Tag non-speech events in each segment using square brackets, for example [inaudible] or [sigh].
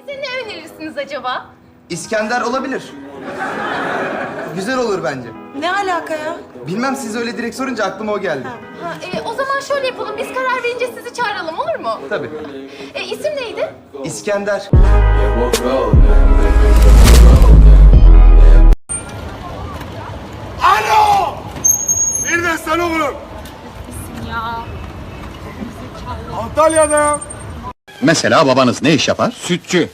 Size ne önerirsiniz acaba? İskender olabilir. Güzel olur bence. Ne alaka ya? Bilmem siz öyle direkt sorunca aklıma o geldi. Ha, e, o zaman şöyle yapalım. Biz karar verince sizi çağıralım olur mu? Tabii. E, isim neydi? İskender. Neredesin oğlum? Antalya'da. Mesela babanız ne iş yapar? Sütçü.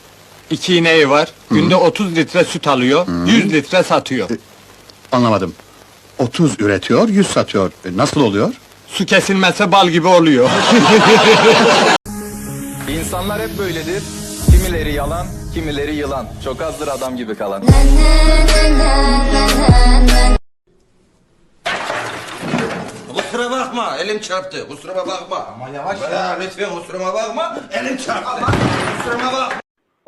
İki ineği var. Günde 30 litre süt alıyor. 100 litre satıyor. Anlamadım. 30 üretiyor, 100 satıyor. E, Nasıl oluyor? Su kesilmezse bal gibi oluyor. [laughs] İnsanlar hep böyledir. Kimileri yalan, kimileri yılan. Çok azdır adam gibi kalan. Bakma elim çarptı. Kusuruma bakma. Ama yavaş ya lütfen kusuruma bakma. Elim çarptı. Kusuruma bakma.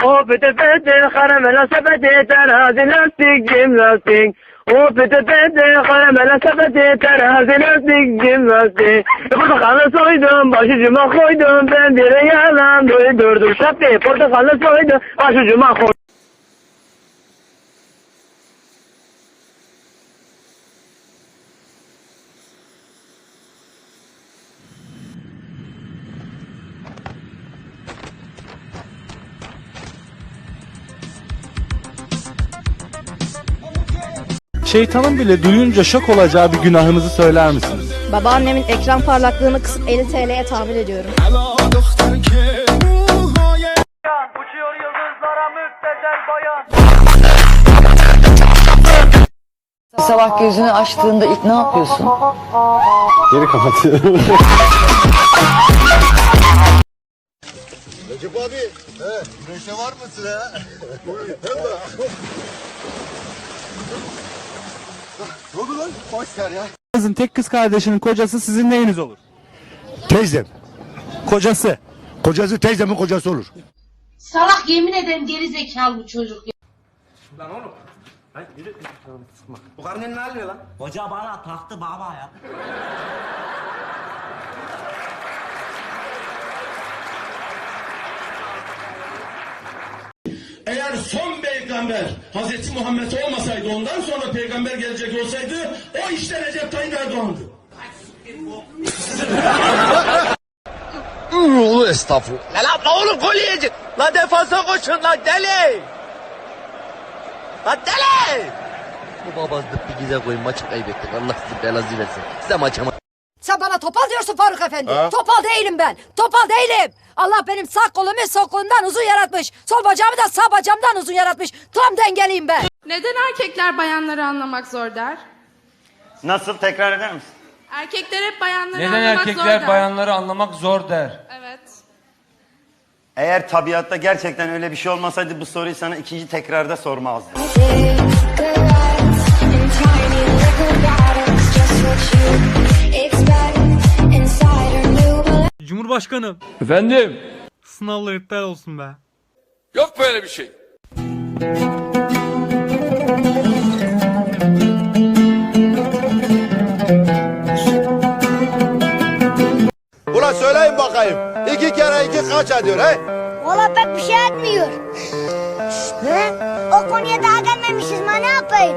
O pete pete karamela sepeti terazi lastik cim lastik. O pete pete karamela sepeti terazi lastik cim lastik. Portakalı soydum başucuma koydum ben bir yalan duydurdum şapti. Portakalı soydum başucuma koydum. Şeytanın bile duyunca şok olacağı bir günahınızı söyler misiniz? Babaannemin ekran parlaklığını kısıp 50 TL'ye tahmin ediyorum. Sabah gözünü açtığında ilk ne yapıyorsun? Kızın tek kız kardeşinin kocası sizin neyiniz olur? Teyzem. Kocası. Kocası teyzemin kocası olur. Salak yemin ederim geri zekalı bu çocuk ya. Bu karnın ne alıyor lan? Hoca bana taktı baba ya. Eğer son peygamber Hazreti Muhammed olmasaydı ondan sonra peygamber gelecek olsaydı o işte Recep Tayyip Erdoğan'dı. Ulu estağfurullah. La la oğlum gol yiyecek. La defansa koşun la deli. La deli. Bu babazlık bir güzel koyun maçı kaybettik. Allah sizi belanızı versin. Size maça Sen bana topal diyorsun Faruk Efendi. Topal değilim ben. Topal değilim. Allah benim sağ kolumu sol kolumdan uzun yaratmış. Sol bacağımı da sağ bacağımdan uzun yaratmış. Tam dengeliyim ben. Neden erkekler bayanları anlamak zor der? Nasıl tekrar eder misin? Erkekler hep bayanları Neden erkekler bayanları anlamak zor der? Evet. Eğer tabiatta gerçekten öyle bir şey olmasaydı bu soruyu sana ikinci tekrarda sormazdım. Cumhurbaşkanım. Efendim? Sınavlar iptal olsun be. Yok böyle bir şey. Ulan söyleyin bakayım. İki kere iki kaç ediyor he? Valla pek bir şey etmiyor. He? O konuya daha gelmemişiz ma ne yapayım?